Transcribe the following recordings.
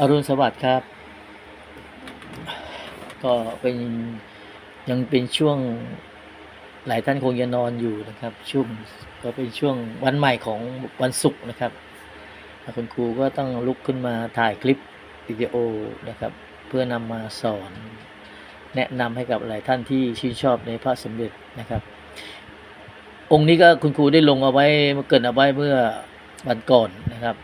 อรุณสวัสดิ์ครับ ก็เป็นยังเป็นช่วงหลายท่านคงจะนอนอยู่นะครับ ช่วงก็เป็นช่วงวันใหม่ของวันศุกร์นะครับคุณครูก็ต้องลุกขึ้นมาถ่ายคลิปวิดีโอนะครับ เพื่อนำมาสอน แนะนำให้กับหลายท่านที่ชื่นชอบในพระสมเด็จนะครับ องค์นี้ก็คุณครูได้ลงเอาไว้เกินเอาไว้เมื่อวันก่อนนะครับ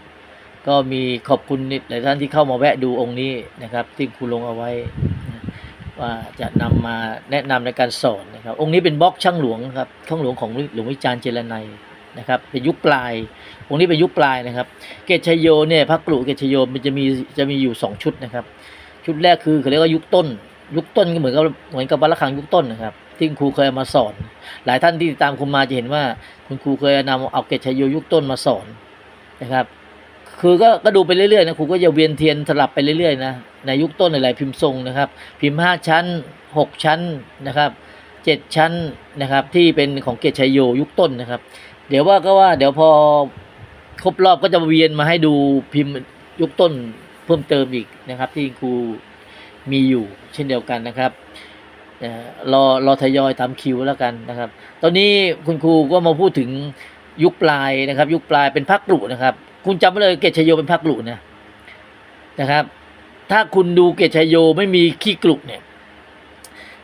ก็มีขอบคุณหลายท่านที่เข้ามาแวะดูองค์นี้นะครับ ที่ครูลงเอาไว้ว่าจะนำมาแนะนำในการสอนนะครับ องค์นี้เป็นบล็อกช่างหลวงครับช่างหลวงของหลวงวิจารณ์เจรไนยนะครับเป็นยุคปลาย องค์นี้เป็นยุคปลายนะครับ เกตชัยโยเนี่ยพระกรุเกตชัยโยมันจะมีจะมีอยู่สองชุดนะครับ ชุดแรกคือเขาเรียกว่ายุคต้น ยุคต้นก็เหมือนกับเหมือนกับวัดระฆังยุคต้นนะครับที่ครูเคยมาสอน หลายท่านที่ติดตามคุณมาจะเห็นว่าคุณครูเคยนำเอาเกตชัยโยยุคต้นมาสอนนะครับ คือก็ก็ดูไปเรื่อยๆนะครูก็จะเวียนเทียนสลับไปเรื่อยๆนะในยุคต้นหลายๆพิมพ์ทรงนะครับ พิมพ์ห้าชั้นหกชั้นนะครับเจ็ดชั้นนะครับ ที่เป็นของเกตชัยโยยุคต้นนะครับ เดี๋ยวว่าก็ว่าเดี๋ยวพอครบรอบก็จะเวียนมาให้ดูพิมพ์ยุคต้นเพิ่มเติมอีกนะครับ ที่ครูมีอยู่เช่นเดียวกันนะครับรอรอทยอยตามคิวแล้วกันนะครับ ตอนนี้คุณครูก็มาพูดถึงยุคปลายนะครับ ยุคปลายเป็นพักกลุนะครับ คุณจำไว้เลยเกตชยโยเป็นพักกลุนะนะครับ ถ้าคุณดูเกตชยโยไม่มีขี้กลุเนี่ย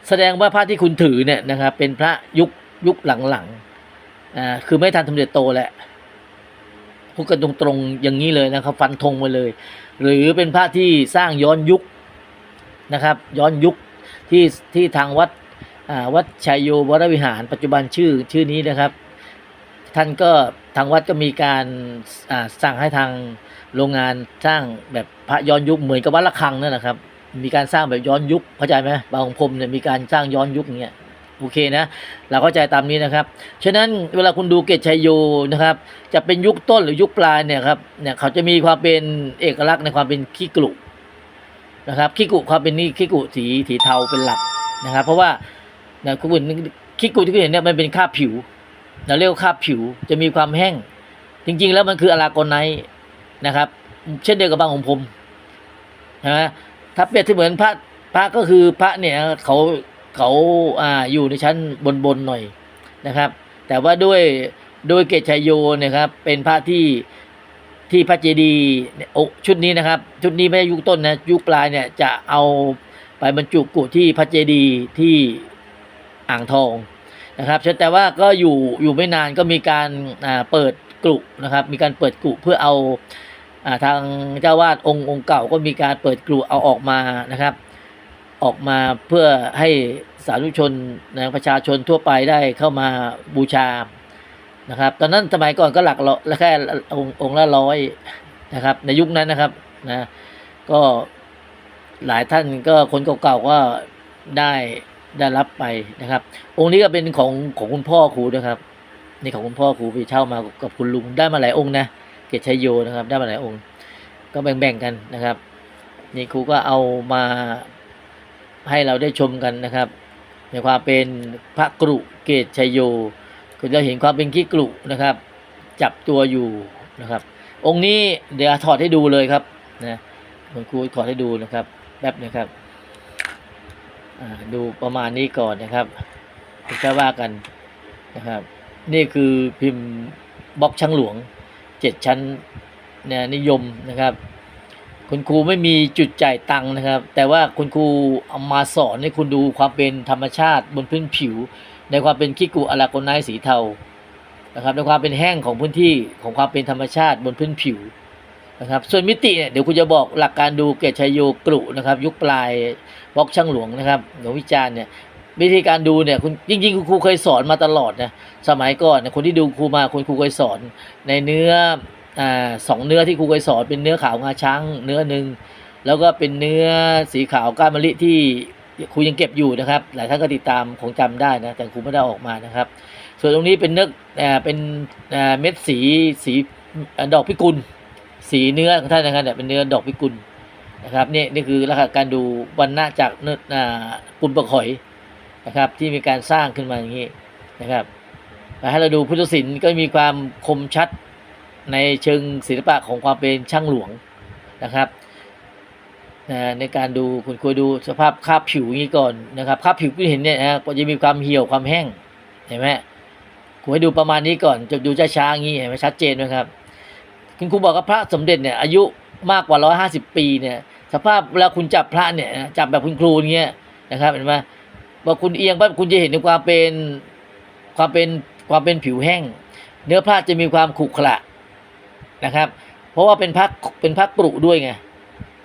แสดงว่าพระที่คุณถือเนี่ยนะครับ เป็นพระยุคยุคหลังๆอ่าคือไม่ทันสมเด็จโตแหละพูดกันตรงๆอย่างนี้เลยนะครับ ฟันธงมาเลย หรือเป็นพระที่สร้างย้อนยุคนะครับ ย้อนยุคที่ที่ทางวัดวัดชัยโยวรวิหาร ปัจจุบันชื่อชื่อนี้นะครับ ท่านก็ทางวัดก็มีการอ่าสั่งให้ทางโรงงานสร้างแบบพระย้อนยุคเหมือนกับวัดระฆังนั่นแหละครับมีการสร้างแบบย้อนยุคเข้าใจไหมบางพรมเนี่ยมีการสร้างย้อนยุคเงี้ยโอเคนะเราเข้าใจตามนี้นะครับฉะนั้นเวลาคุณดูเกตชัยโยนะครับ จะเป็นยุคต้นหรือยุคปลายเนี่ยครับเนี่ยเขาจะมีความเป็นเอกลักษณ์ในความเป็นขี้กลุนะครับขี้กุความเป็นนี่ขี้กุสีสีเทาเป็นหลักนะครับ เพราะว่าเนี่ยคุณขี้กุที่คุณเห็นเนี่ยมันเป็นคราผิว เราเรียกว่าคาบผิวจะมีความแห้ง จริง ๆ แล้วมันคืออะลากไนท์นะครับ เช่นเดียวกับบางของผมใช่ไหมถ้าเปรียบเสมือนพระพระก็คือพระเนี่ยเขาเขาอ่าอยู่ในชั้นบนๆหน่อยนะครับ แต่ว่าด้วยด้วยเกตชัยโยเนะครับเป็นพระที่ที่พระเจดีย์เนี่ยโอชุดนี้นะครับ ชุดนี้ไม่ใช่ยุคต้นนะยุคปลายเนี่ยจะเอาไปบรรจุกุที่พระเจดีย์ที่อ่างทอง นะครับแต่ว่าก็อยู่อยู่ไม่นานก็มีการเปิดกลุ่นะครับ มีการเปิดกลุ่เพื่อเอาทางเจ้าวาดองค์องค์เก่าก็มีการเปิดกลุ่เอาออกมานะครับ ออกมาเพื่อให้สาธุชนนะประชาชนทั่วไปได้เข้ามาบูชานะครับ ตอนนั้นสมัยก่อนก็หลักร้อยแค่องค์องค์ละร้อยนะครับ ในยุคนั้นนะครับนะก็หลายท่านก็คนเก่าๆก็ได้ ได้รับไปนะครับ องค์นี้ก็เป็นของของคุณพ่อครูนะครับนี่ของคุณพ่อครูไปเช่ามากับคุณลุงได้มาหลายองค์นะเกตชัยโยนะครับ ได้มาหลายองค์ ก็แบ่งๆกันนะครับ นี่ครูก็เอามาให้เราได้ชมกันนะครับ ในความเป็นพระกรุเกตชัยโยคุณจะเห็นความเป็นขี้กรุนะครับ จับตัวอยู่นะครับ องค์นี้เดี๋ยวถอดให้ดูเลยครับนะคุณครูถอดให้ดูนะครับแป๊บนะครับ ดูประมาณนี้ก่อนนะครับจะว่ากันนะครับ นี่คือพิมพ์บล็อกช่างหลวงเจ็ดชั้นนี่ยนิยมนะครับ คุณครูไม่มีจุดจ่ายตังค์นะครับ แต่ว่าคุณครูเอามาสอนให้คุณดูความเป็นธรรมชาติบนพื้นผิว ในความเป็นคิกุอลากไนท์สีเทานะครับในความเป็นแห้งของพื้นที่ของความเป็นธรรมชาติบนพื้นผิว นะครับส่วนมิติเนี่ยเดี๋ยวคุณจะบอกหลักการดูเกตชัยโยกรุนะครับ ยุคปลายบล็อกช่างหลวงนะครับหลวงวิจารณ์เนี่ยวิธีการดูเนี่ยคุณจริงๆคุณครูเคยสอนมาตลอดนะสมัยก่อนนี่ยคนที่ดูครูมาคุณครูเคยสอนในเนื้ออ่าสองเนื้อที่ครูเคยสอนเป็นเนื้อขาวงาช้างเนื้อหนึ่งแล้วก็เป็นเนื้อสีขาวก้ามะลิที่ครูยังเก็บอยู่นะครับ หลายท่านก็ติดตามคงจำได้นะแต่ครูไม่ได้ออกมานะครับ ส่วนตรงนี้เป็นเนื้ออเป็นเม็ดสีสีดอกพิกุล สีเนื้อของท่านนะครับเนี่ยเป็นเนื้อดอกพิกุลนะครับนี่นี่คือลักษณะการดูวันหน้าจากเนื้ออ่าปุนประหอยนะครับที่มีการสร้างขึ้นมาอย่างนี้นะครับให้เราดูพุทธศิลป์ก็มีความคมชัดในเชิงศิลปะของความเป็นช่างหลวงนะครับในการดูคุณควรดูสภาพคราบผิวนี้ก่อนนะครับคราบผิวที่เห็นเนี่ยนะก็จะมีความเหี่ยวความแห้งเห็นไหมคุณให้ดูประมาณนี้ก่อนจะดูช้าๆอย่างนี้เห็นไหมชัดเจนไหมครับ คุณครูบอกว่าพระสมเด็จเนี่ยอายุมากกว่าร้อยห้าสิบปีเนี่ยสภาพเวลาคุณจับพระเนี่ยจับแบบคุณครูอย่างเงี้ยนะครับเห็นไหมพอคุณเอียงปั๊บคุณจะเห็นในความเป็นความเป็นความเป็นผิวแห้ง เนื้อพระจะมีความขรุขระนะครับ เพราะว่าเป็นพระเป็นพระกรุด้วยไง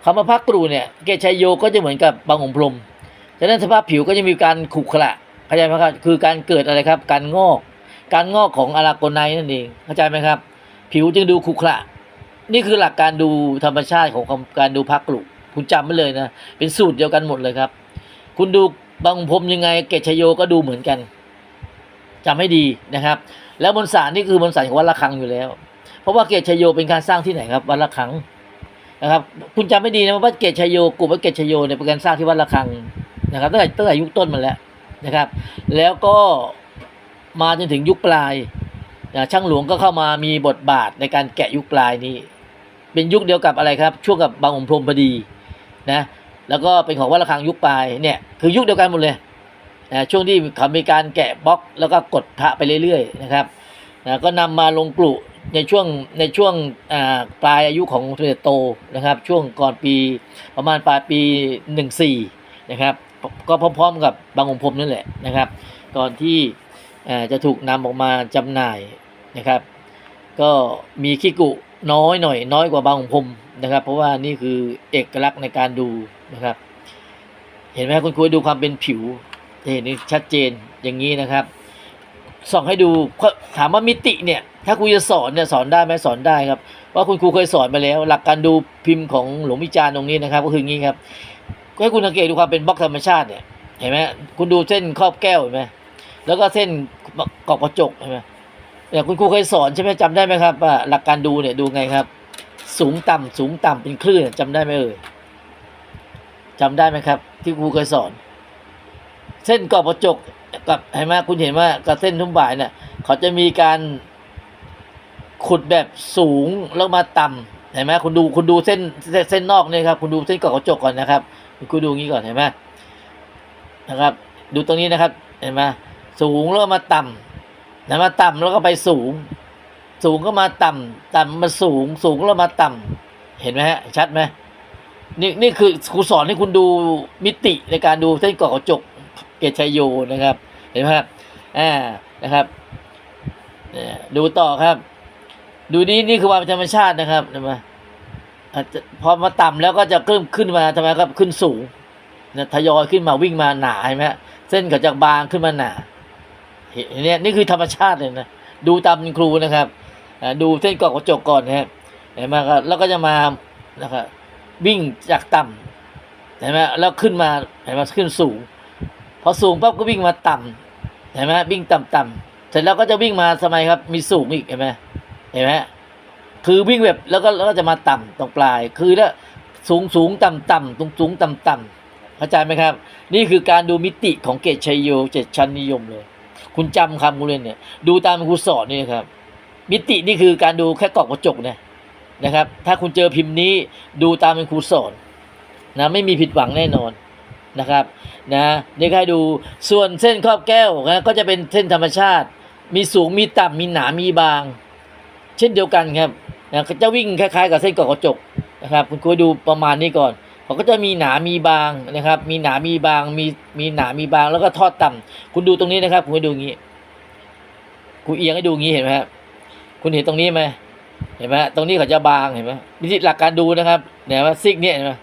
คำว่าพระกรุเนี่ยเกศชัยโยก็จะเหมือนกับบางองค์พรมฉะนั้นสภาพผิวก็จะมีการขรุขระเข้าใจไหมครับคือการเกิดอะไรครับ การงอก การงอกของอาราโกไนนั่นเองเข้าใจไหมครับ ผิวจึงดูขรุขระนี่คือหลักการดูธรรมชาติของการดูพระกรุคุณจำไว้เลยนะ เป็นสูตรเดียวกันหมดเลยครับ คุณดูบางองค์พรมยังไง เกศชโยก็ดูเหมือนกันจำให้ดีนะครับ แล้วบนศาลนี่คือบนศาลของวัดระฆังอยู่แล้ว เพราะว่าเกศชโยเป็นการสร้างที่ไหนครับวัดระฆังนะครับคุณจำไม่ดีนะว่าเกศชโยกลุ่มวัดเกศชโยเนี่ยเป็นการสร้างที่วัดระฆังนะครับตั้งแต่ตั้งแต่ยุคต้นมาแล้วนะครับ แล้วก็มาจนถึงยุคปลาย ช่างหลวงก็เข้ามามีบทบาทในการแกะยุคปลายนี้ เป็นยุคเดียวกับอะไรครับช่วงกับบางองค์พรมพอดีนะแล้วก็เป็นของวัดระฆังยุคปลายเนี่ยคือยุคเดียวกันหมดเลยนะช่วงที่เขามีการแกะบล็อกแล้วก็กดพระไปเรื่อยๆนะครับนะก็นำมาลงกลุ่ในช่วงในช่วงปลายอายุของสด็จโตนะครับ ช่วงก่อนปีประมาณปลายปี 14นะครับก็พร้อมๆกับบางองค์พรมนั่นแหละนะครับ ก่อนที่ จะถูกนำออกมาจำหน่ายนะครับ ก็มีขี้กุน้อยหน่อย น้อยกว่าบางของค์พมนะครับ เพราะว่านี่คือเอกลักษณ์ในการดูนะครับ เห็นไหมคุณครูดูความเป็นผิวจะเห็นชัดเจนอย่างนี้นะครับส่องให้ดูถามว่ามิติเนี่ย ถ้าครูจะสอนเนี่ยสอนได้ไหมสอนได้ครับว่าคุณครูเคยสอนมาแล้ว หลักการดูพิมพ์ของหลวงวิจารณ์ตรงนี้นะครับ ก็คืองี้ครับให้คุณสังเกตดูความเป็นบล็อกธรรมชาติเนี่ยเห็นไหมคุณดูเส้นครอบแก้วเห็นไหม แล้วก็เส้นกรอบกระจกเห็นไหมเนี่ยคุณครูเคยสอนใช่ไหมจำได้ไหมครับว่าหลักการดูเนี่ยดูไงครับ สูงต่ำสูงต่ำเป็นคลื่นจำได้ไหมเอ่ยจำได้ไหมครับ ที่ครูเคยสอน เส้นกรอบกระจกกับเห็นไหมคุณเห็นว่ากับเส้นทุ่มบ่ายเนี่ยเขาจะมีการขุดแบบสูงแล้วมาต่ำเห็นไหมคุณดูคุณดูเส้นเส้นเส้นนอกเนี่ยครับ คุณดูเส้นกรอบกระจกก่อนนะครับ คุณดูงี้ก่อนเห็นไหมนะครับ ดูตรงนี้นะครับ เห็นไหม สูงแล้วมาต่ำนะมาต่ำแล้วก็ไปสูง สูงก็มาต่ำต่ำมาสูง สูงแล้วมาต่ำเห็นไหมฮะชัดไหมนี่นี่คือครูสอนให้คุณดูมิติในการดูเส้นกรอกระจกเกตชัยโยนะครับ เห็นไหมครับอ่านะครับดูต่อครับ ดูนี้นี่คือความธรรมชาตินะครับเห็นไหมาพอมาต่ำแล้วก็จะขึ้นขึ้นมาทำไมครับขึ้นสูงนะทยอยขึ้นมาวิ่งมาหนาเห็นไหมฮะเส้นเขาจากบางขึ้นมาหนา เนี่ยนี่คือธรรมชาติเลยนะดูตามคุณครูนะครับดูเส้นกรอบกระจกก่อนนะครับเห็นไหมครับแล้วก็จะมานะครับวิ่งจากต่ำเห็นไหมแล้วขึ้นมาเห็นไหมขึ้นสูง พอสูงปั๊บก็วิ่งมาต่ำเห็นไหมวิ่งต่ำๆเสร็จแล้วก็จะวิ่งมาทำไมครับ มีสูงอีกเห็นไหมเห็นไหมคือวิ่งแบบแล้วก็แล้วก็จะมาต่ำตรงปลาย คือแล้วสูงสูงต่ำต่ำตรงสูงต่ำต่ำเข้าใจไหมครับ นี่คือการดูมิติของเกตชัยโยเจ็ดชั้นนิยมเลย คุณจำคำคุณเลยเนี่ย ดูตามครูสอนนี่นครับ มิตินี่คือการดูแค่กรอบกระจกนะนะครับ ถ้าคุณเจอพิมพ์นี้ดูตามเป็นครูสอนนะไม่มีผิดหวังแน่นอนนะครับนะนี่ให้ดูส่วนเส้นครอบแก้วนะก็จะเป็นเส้นธรรมชาติ มีสูงมีต่ำมีหนามีบาง เช่นเดียวกันครับนะจะวิ่งคล้ายๆ กับเส้นกรอบกระจกนะครับ คุณครูดูประมาณนี้ก่อน เขาก็จะมีหนามีบางนะครับ มีหนามีบางมีมีหนามีบางแล้วก็ทอดต่ำคุณดูตรงนี้นะครับคุณให้ดูงี้คุณเอียงให้ดูงี้เห็นไหมครับคุณเห็นตรงนี้ไหมเห็นไหมตรงนี้เขาจะบางเห็นไหมวิธีหลักการดูนะครับเนี่ยว่าซิกเนี่ยเห็นไหม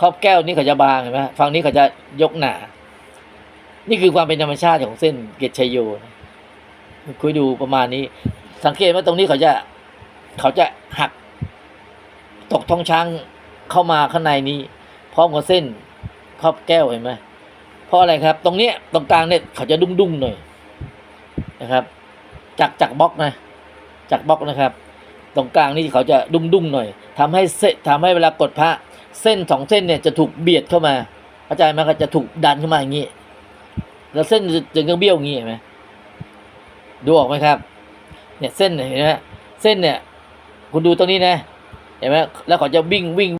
ครอบแก้วนี่เขาจะบางเห็นไหมฝั่งนี้เขาจะยกหนา นี่คือความเป็นธรรมชาติของเส้นเกตชัยโยคุยดูประมาณนี้ สังเกตว่าตรงนี้เขาจะ เขาจะหัก ตกท้องช้าง เข้ามาข้างในนี้ พร้อมกับเส้นครอบแก้วเห็นไหมเพราะอะไรครับ ตรงเนี้ยตรงกลางเนี่ยเขาจะดุ้งดุ้งๆหน่อยนะครับ จากจากบล็อกนะ จากบล็อกนะครับ ตรงกลางนี่เขาจะดุ้งดุ้งๆหน่อยทำให้เสทำให้เวลากดพระเส้นสองเส้นเนี่ยจะถูกเบียดเข้ามาเข้าใจไหมก็จะถูกดันเข้ามาอย่างนี้แล้วเส้นจะจะเบี้ยวอย่างนี้เห็นไหมดูออกไหมครับ เนี่ยเส้นเห็นไหมเส้นเนี่ย คุณดูตรงนี้นะ เห็นไหมแล้วเขาจะวิ่งวิ่ง